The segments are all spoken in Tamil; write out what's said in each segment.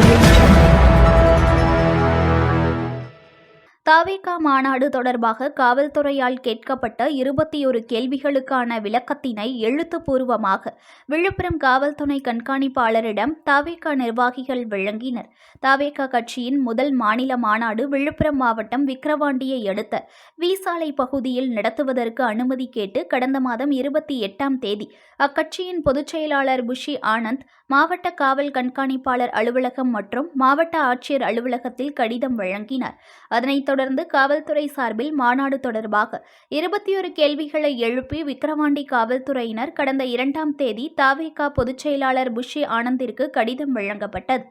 audio. தவேகா மாநாடு தொடர்பாக காவல்துறையால் கேட்கப்பட்ட இருபத்தி ஒரு கேள்விகளுக்கான விளக்கத்தினை எழுத்துப்பூர்வமாக விழுப்புரம் காவல்துறை கண்காணிப்பாளரிடம் தாவேகா நிர்வாகிகள் வழங்கினர். தாவேகா கட்சியின் முதல் மாநில மாநாடு விழுப்புரம் மாவட்டம் விக்கிரவாண்டியை அடுத்த வீசாலை பகுதியில் நடத்துவதற்கு அனுமதி கேட்டு கடந்த மாதம் இருபத்தி எட்டாம் தேதி அக்கட்சியின் பொதுச் செயலாளர் புஷி ஆனந்த் மாவட்ட காவல் கண்காணிப்பாளர் அலுவலகம் மற்றும் மாவட்ட ஆட்சியர் அலுவலகத்தில் கடிதம் வழங்கினார். அதனைத் தொடர்ந்து தொடர்ந்து காவல்துறை சார்பில் மாநாடு தொடர்பாக இருபத்தி ஒரு கேள்விகளை எழுப்பி விக்கிரவாண்டி காவல்துறையினர் கடந்த இரண்டாம் தேதி தாவேகா பொதுச் செயலாளர் புஷி ஆனந்திற்கு கடிதம் வழங்கப்பட்டது.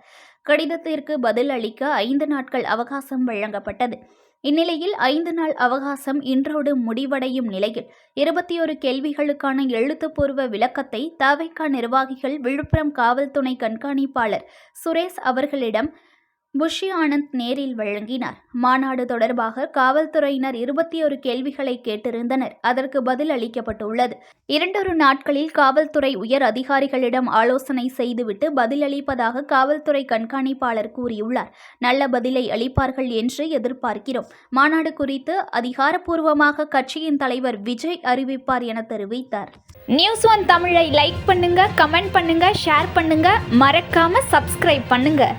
கடிதத்திற்கு பதில் அளிக்க ஐந்து நாட்கள் அவகாசம் வழங்கப்பட்டது. இந்நிலையில் ஐந்து நாள் அவகாசம் இன்றோடு முடிவடையும் நிலையில் இருபத்தி ஒரு கேள்விகளுக்கான எழுத்துப்பூர்வ விளக்கத்தை தவைக்கா நிர்வாகிகள் விழுப்புரம் காவல் துணை கண்காணிப்பாளர் சுரேஷ் அவர்களிடம் புஷி ஆனந்த் நேரில் வழங்கினார். மாநாடு தொடர்பாக காவல்துறையினர் இருபத்தி ஒரு கேள்விகளை கேட்டிருந்தனர். அதற்கு பதில் அளிக்கப்பட்டுள்ளது. இரண்டொரு நாட்களில் காவல்துறை உயர் அதிகாரிகளிடம் ஆலோசனை செய்துவிட்டு பதிலளிப்பதாக காவல்துறை கண்காணிப்பாளர் கூறியுள்ளார். நல்ல பதிலை அளிப்பார்கள் என்று எதிர்பார்க்கிறோம். மாநாடு குறித்து அதிகாரப்பூர்வமாக கட்சியின் தலைவர் விஜய் அறிவிப்பார் என தெரிவித்தார். நியூஸ் ஒன் தமிழை லைக் பண்ணுங்க கமெண்ட் பண்ணுங்க ஷேர் பண்ணுங்க. மறக்காம சப்ஸ்கிரைப் பண்ணுங்க.